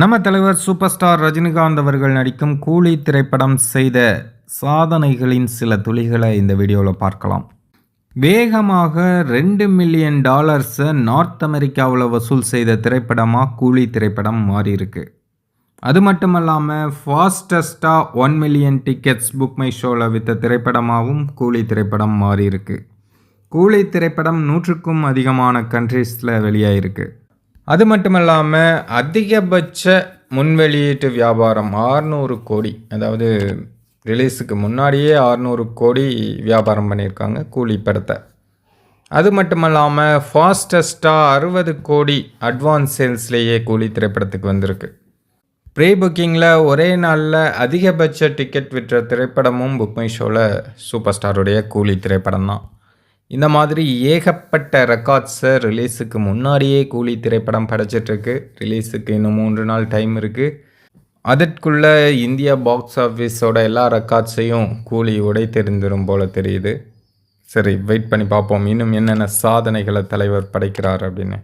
நம்ம தலைவர் super star Rajinikanth அவர்கள் நடிக்கும் கூலி திரைப்படம் செய்த சாதனைகளின் சில துளிகளை இந்த வீடியோவில் பார்க்கலாம். வேகமாக ரெண்டு மில்லியன் டாலர்ஸை நார்த் அமெரிக்காவில் வசூல் செய்த திரைப்படமாக கூலி திரைப்படம் மாறியிருக்கு. அது மட்டும் இல்லாமல் ஃபாஸ்டஸ்ட்டாக one million tickets book my ஷோவில் விற்ற திரைப்படமாகவும் கூலி திரைப்படம் மாறியிருக்கு. கூலி திரைப்படம் நூற்றுக்கும் அதிகமான கண்ட்ரீஸில் வெளியாகிருக்கு அது மட்டும் இல்லாமல் அதிகபட்ச முன்வெளியீட்டு வியாபாரம் 600 கோடி அதாவது ரிலீஸுக்கு முன்னாடியே 600 கோடி வியாபாரம் பண்ணியிருக்காங்க கூலி படத்தை. அது மட்டும் இல்லாமல் ஃபாஸ்டஸ்ட்டாக அறுபது கோடி அட்வான்ஸ் சேல்ஸ்லேயே கூலி திரைப்படத்துக்கு வந்திருக்கு. ப்ரீ புக்கிங்கில் ஒரே நாளில் அதிகபட்ச டிக்கெட் விற்ற திரைப்படமும் புக் மை ஷோவில் சூப்பர் ஸ்டாருடைய கூலி திரைப்படம் தான் இந்த மாதிரி ஏகப்பட்ட ரெக்கார்ட்ஸை ரிலீஸுக்கு முன்னாடியே கூலி திரைப்படம் படைச்சிட்ருக்கு. ரிலீஸுக்கு இன்னும் மூன்று நாள் டைம் இருக்குது அதற்குள்ளே இந்தியா பாக்ஸ் ஆஃபீஸோட எல்லா ரெக்கார்ட்ஸையும் கூலி உடை போல தெரியுது. சரி வெயிட் பண்ணி பார்ப்போம். இன்னும் என்னென்ன சாதனைகளை தலைவர் படைக்கிறார் அப்படின்னு.